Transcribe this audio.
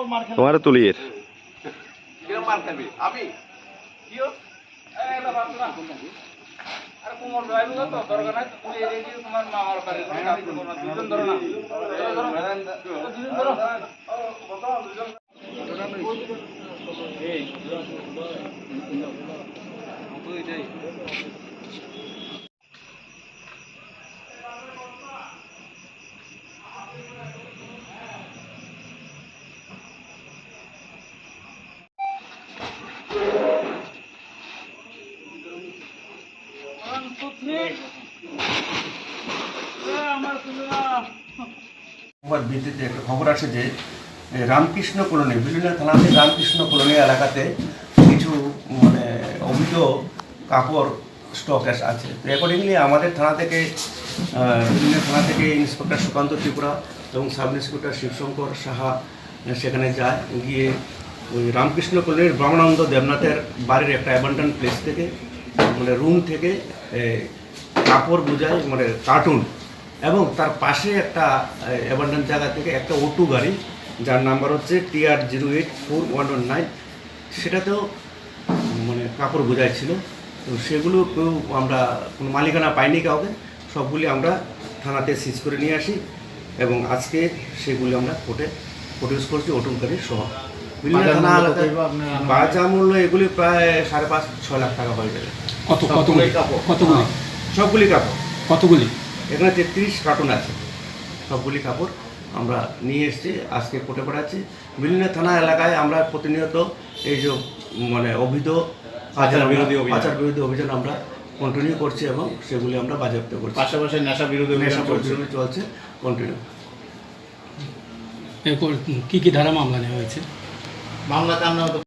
তোমার তুলিয়ের। কিরম মার খাবি আমি আরে কোমর ড্রাইভিং তো দরকার নাই তুমি এই যে তোমার মামার বাড়ি কোনো কাজ করো না দুজন ধরো না ধরো ধরো দুজন ধরো One, two, three. এ, আমার সুন্দরা সংবাদ ভিত্তিতে একটা খবর আসে যে রামকৃষ্ণ কলোনি বিলুনিয়া থানাতে রামকৃষ্ণ কলোনি এলাকাতে কিছু মানে অবৈধ কাপড় স্টক আছে। তো অ্যাকর্ডিংলি আমাদের থানা থেকে বিভিন্ন থানা থেকে ইন্সপেক্টর সুকান্ত ত্রিপুরা এবং সাব ইন্সপেক্টর শিবশঙ্কর সাহা সেখানে যায়। গিয়ে ওই রামকৃষ্ণ কলোনির ব্রহ্মানন্দ দেবনাথের বাড়ির একটা অ্যাবান্ডন প্লেস থেকে মানে রুম থেকে কাপড় বোঝায় মানে কার্টুন এবং তার পাশে একটা অ্যাবান্ডান জায়গা থেকে একটা অটো গাড়ি, যার নাম্বার হচ্ছে TR zero eight four one one nine সেটাতেও মানে কাপড় বোঝাই ছিল। তো সেগুলো কেউ আমরা, কোনো মালিকানা পাইনি কাউকে। সবগুলি আমরা থানাতে সিজ করে নিয়ে আসি। এবং আজকে সেগুলি আমরা কোর্টে প্রডিউস করছি গাড়ি সহ। বাজার মূল্য এগুলি প্রায় সাড়ে পাঁচ ছয় লাখ টাকা হয়ে যাবে। কত কতগুলি? কতগুলি? সবগুলি কাপড়। কতগুলি? এখানে তেত্রিশ কার্টুন আছে। সবগুলি কাপড় আমরা নিয়ে এসেছি আজকে কোর্টে পাঠাচ্ছি বিভিন্ন থানা এলাকায় আমরা প্রতিনিয়ত এই যে মানে অবৈধ পাচার বিরোধী অভিযান। পাচার বিরোধী অভিযান আমরা কন্টিনিউ করছি এবং সেগুলি আমরা বাজেয়াপ্ত করছি। পাশাপাশি নেশা বিরোধী নেশা অভিযান চলছে কন্টিনিউ এরপর কি কি ধারা মামলা নেওয়া হয়েছে? মামলা কান্না হতো